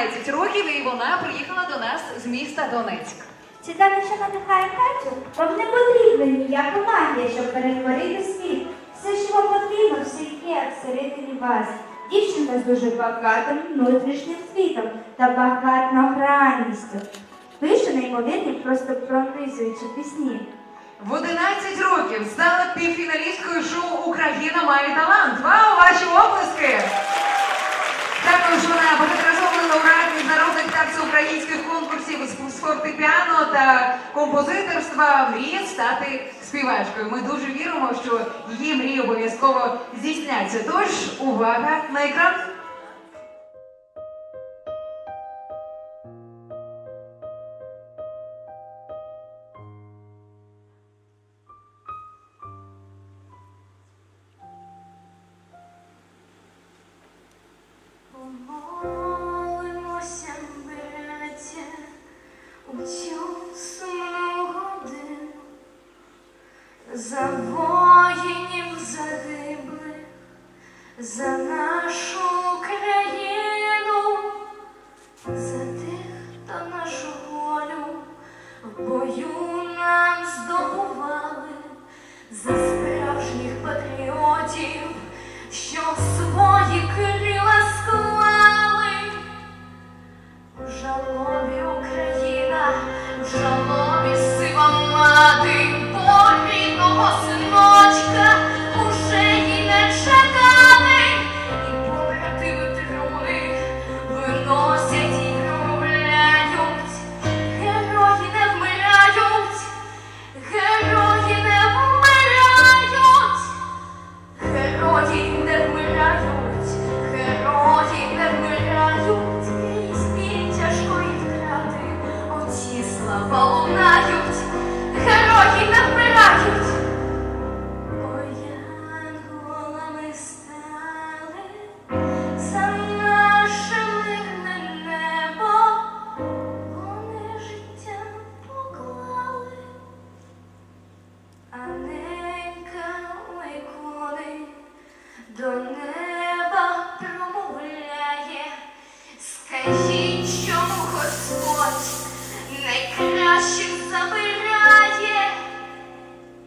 11 років, і вона приїхала до нас з міста Донецьк. Читати, що надихає Катю, вам не потрібна ніяка магія, щоб перетворити світ. Все, що вам потрібно, все є всередині вас. Дівчинка з дуже багатим внутрішнім світом та багатогранністю. Пише неймовірні, просто пронизуючи пісні. В 11 років стала півфіналісткою шоу Україна має талант. Вау, ваші оплески! Всеукраїнських конкурсів з фортепіано та композиторства мріє стати співачкою. Ми дуже віримо, що її мрії обов'язково здійсняться. Тож увага на екран. За нашу країну, за тих, хто нашу волю в бою нам здобували, за справжніх патріотів, А ненька ікони до неба промовляє, скажіть, чому Господь найкращих забирає.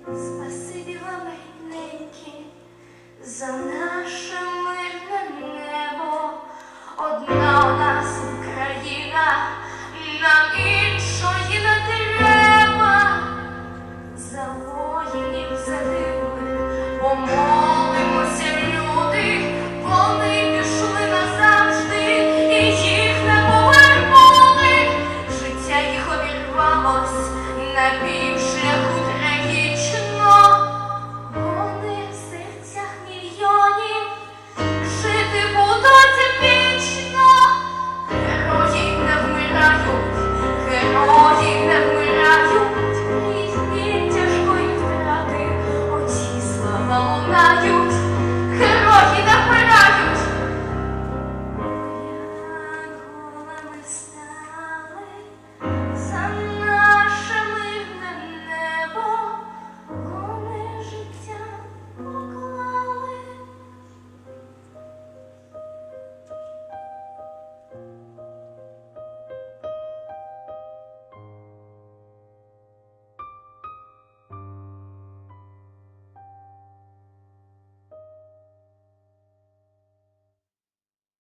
Спасибі вам, рідненькі, за наше мирне небо. Одна у нас пішли назавжди, і їх не повернули.